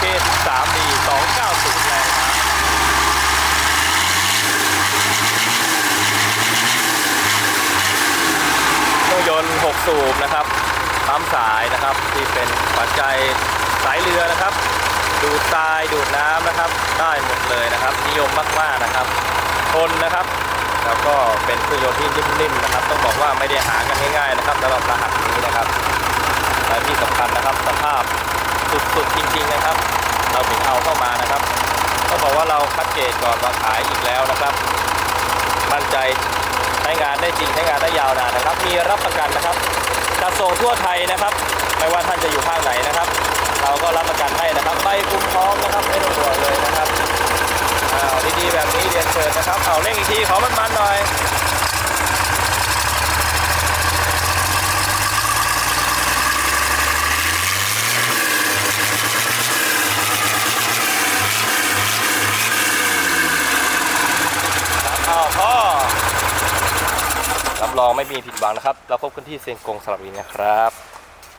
K13D 290แรงม้าเครื่องยนต์ 6 สูบนะครับปั๊มสายนะครับที่เป็นขวัญใจสายเรือนะครับ ดูดทรายดูดน้ำนะครับ ได้หมดเลยนะครับ นิยมมากๆนะครับทนนะครับแล้วก็เป็นเครื่องยนต์ที่นิ่มๆนะครับ ต้องบอกว่าไม่ได้หากันง่ายๆนะครับสำหรับรหัสนี้นะครับ และที่สำคัญนะครับสภาพ สุดๆจริงๆนะครับ เราถึงเอาเข้ามานะครับต้องบอกว่าเราคัดเกรดก่อนมาขายอีกแล้วนะครับ มั่นใจใช้งานได้จริงใช้งานได้ยาวนานนะครับ มีรับประกันนะครับจัดส่งทั่วไทยนะครับ ไม่ว่าท่านจะอยู่ภาคไหนนะครับ เราก็รับประกันให้นะครับใบคุ้มพร้อมนะครับไม่ต้องห่วงเลยนะครับอ้าวดีๆแบบนี้เรียนเชิญนะครับเอาเร่งอีกทีขอมันๆหน่อย อ้าวพ่อรับรองไม่มีผิดหวังนะครับ เราพบกันที่เซียงกงสลับวินนะครับ